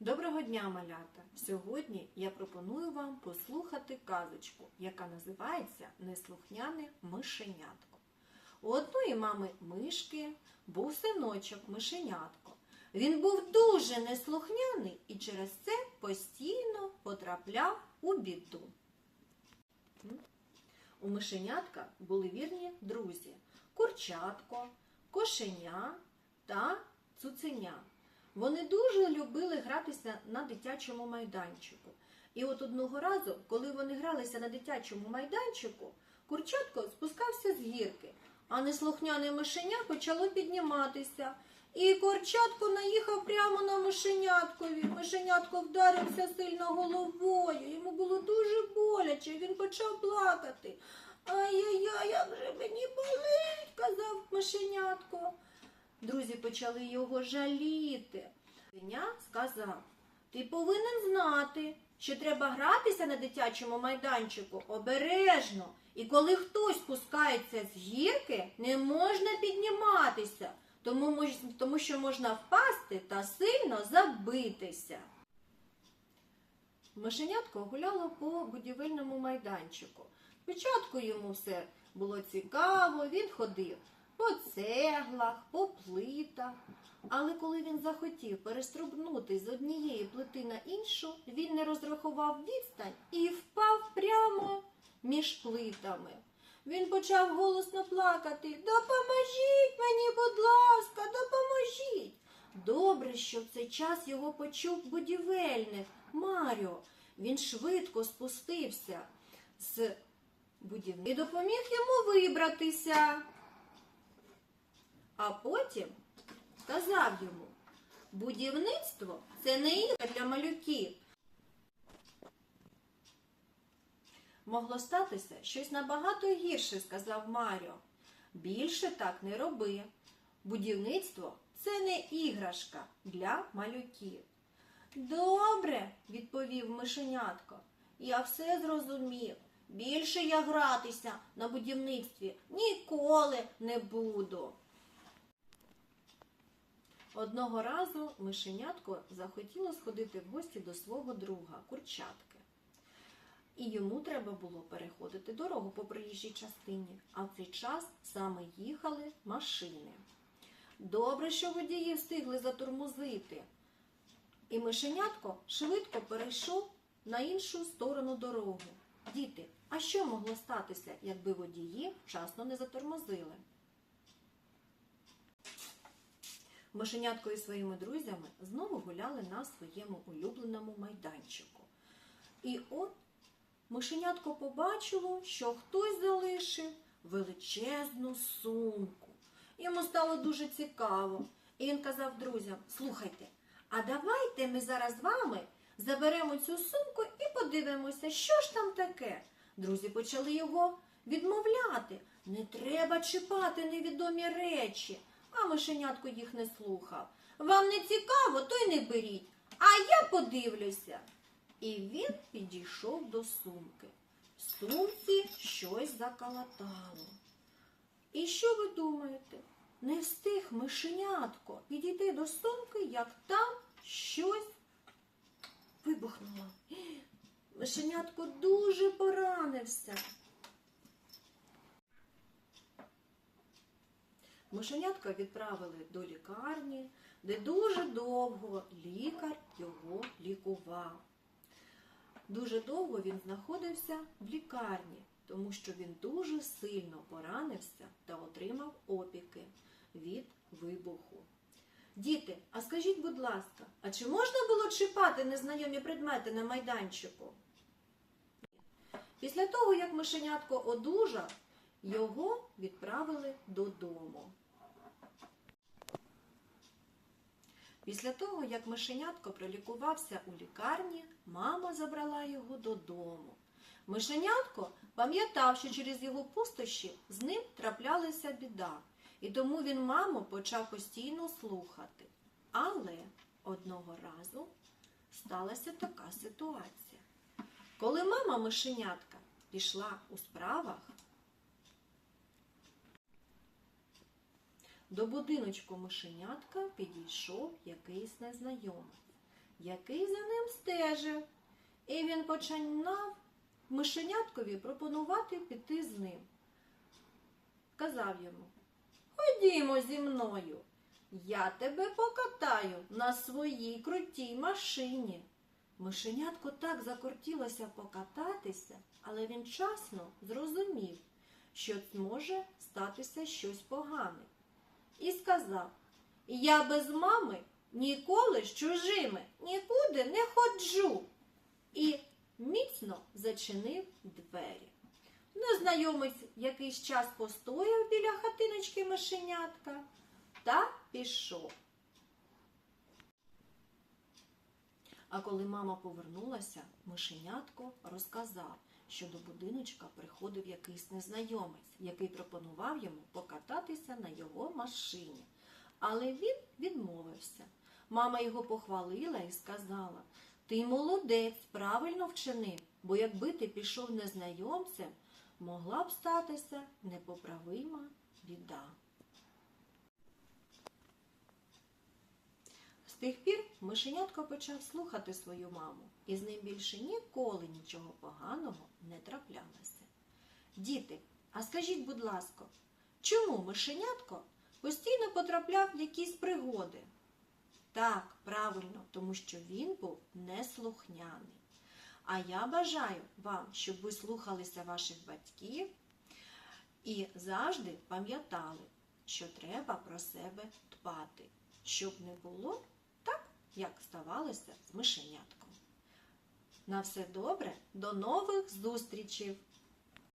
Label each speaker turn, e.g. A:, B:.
A: Доброго дня, малята! Сьогодні я пропоную вам послухати казочку, яка називається Неслухняне мишенятко. У одної мами мишки був синочок мишенятко. Він був дуже неслухняний і через це постійно потрапляв у біду. У мишенятка були вірні друзі курчатко, кошеня та цуценя. Вони дуже любили гратися на дитячому майданчику. І от одного разу, коли вони гралися на дитячому майданчику, курчатко спускався з гірки, а неслухняне мишеня почало підніматися. І курчатко наїхав прямо на мишеняткові. Мишенятко вдарився сильно головою. Йому було дуже боляче, він почав плакати. Ай-яй-яй, як же мені болить, казав мишенятко. Друзі почали його жаліти. Свиня сказав: Ти повинен знати, що треба гратися на дитячому майданчику обережно. І коли хтось спускається з гірки, не можна підніматися, тому, тому що можна впасти та сильно забитися. Мишенятко гуляло по будівельному майданчику. Спочатку йому все було цікаво, він ходив по цеглах, по плитах. Але коли він захотів перестрибнути з однієї плити на іншу, він не розрахував відстань і впав прямо між плитами. Він почав голосно плакати. Допоможіть мені, будь ласка, допоможіть. Добре, що в цей час його почув будівельник Маріо. Він швидко спустився з будівлі і допоміг йому вибратися. А потім сказав йому, будівництво це не ігра для малюків. Могло статися щось набагато гірше, сказав Маріо. Більше так не роби. Будівництво це не іграшка для малюків. Добре, відповів мишенятко. Я все зрозумів. Більше я гратися на будівництві ніколи не буду. Одного разу мишенятко захотіло сходити в гості до свого друга, курчатки. І йому треба було переходити дорогу по проїжджій частині, а в цей час саме їхали машини. Добре, що водії встигли затормозити. І мишенятко швидко перейшов на іншу сторону дороги. Діти, а що могло статися, якби водії вчасно не затормозили? Мишенятко із своїми друзями знову гуляли на своєму улюбленому майданчику. І от мишенятко побачило, що хтось залишив величезну сумку. Йому стало дуже цікаво. І він казав друзям: слухайте, а давайте ми зараз з вами заберемо цю сумку і подивимося, що ж там таке. Друзі почали його відмовляти. Не треба чіпати невідомі речі. А мишенятко їх не слухав. Вам не цікаво, то й не беріть. А я подивлюся. І він підійшов до сумки. В сумці щось закалатало. І що ви думаєте? Не встиг мишенятко підійти до сумки, як там щось вибухнуло. Мишенятко дуже поранився. Мишенятка відправили до лікарні, де дуже довго лікар його лікував. Дуже довго він знаходився в лікарні, тому що він дуже сильно поранився та отримав опіки від вибуху. Діти, а скажіть, будь ласка, а чи можна було чіпати незнайомі предмети на майданчику? Після того, як мишенятко одужав, його відправили додому. Після того, як мишенятко пролікувався у лікарні, мама забрала його додому. Мишенятко пам'ятав, що через його пустощі з ним траплялася біда, і тому він маму почав постійно слухати. Але одного разу сталася така ситуація. Коли мама мишенятка пішла у справах, До будиночку мишенятка підійшов якийсь незнайомець. який за ним стежив. І він починав мишеняткові пропонувати піти з ним. Казав йому, ходімо зі мною, я тебе покатаю на своїй крутій машині. Мишенятко так закортілося покататися, але він часно зрозумів, що може статися щось погане. І сказав, я без мами ніколи з чужими нікуди не ходжу. І міцно зачинив двері. Незнайомець якийсь час постояв біля хатиночки мишенятка та пішов. А коли мама повернулася, мишенятко розказав, що до будиночка приходив якийсь незнайомець, який пропонував йому покататися на його машині. Але він відмовився. Мама його похвалила і сказала: Ти молодець, правильно вчинив, бо якби ти пішов незнайомцем, могла б статися непоправима біда. З тих пір мишенятко почав слухати свою маму, і з ним більше ніколи нічого поганого не траплялося. Діти, а скажіть, будь ласка, чому мишенятко постійно потрапляв в якісь пригоди? Так, правильно, тому що він був неслухняний. А я бажаю вам, щоб ви слухалися ваших батьків і завжди пам'ятали, що треба про себе дбати, щоб не було як ставалося з мишенятком. На все добре, до нових зустрічей!